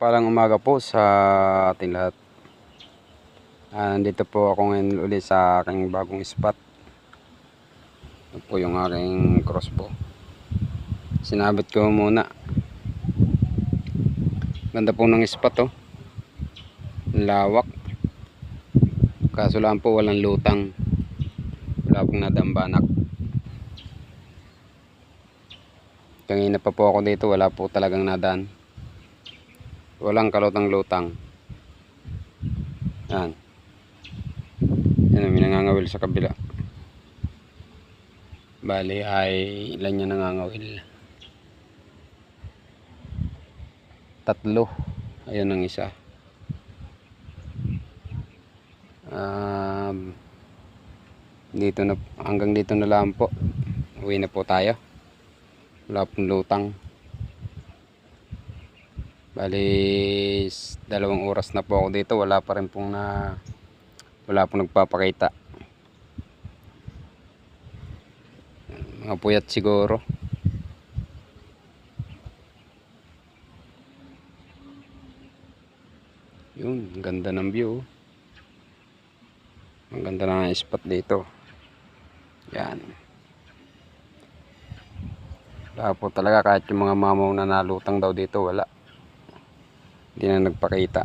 Palang umaga po sa ating lahat. Ah, nandito po ako ngayon ulit sa aking bagong spot. Ito po yung aking crossbow. Sinabit ko muna. Ganda po ng spot oh. Lawak. Kaso lang po walang lutang. Wala pong nadambanak. Kanina pa po ako dito, wala po talagang nadaan. Walang kalutang-lutang. Yan. Yan ang minangangawil sa kabila. Bali ay ilan niya nangangawil. Tatlo. Ayun ang isa. Um, dito na hanggang dito na lang po. Uwi na po tayo. Wala pong lutang. Bali, dalawang oras na po ako dito. Wala pa rin pong na... Wala pong nagpapakita. Mga puyat siguro. Yun, ganda ng view. Ang ganda ng spot dito. Yan. Wala po talaga kahit yung mga mamaw na nalutang daw dito, wala. Hindi na nagpakita.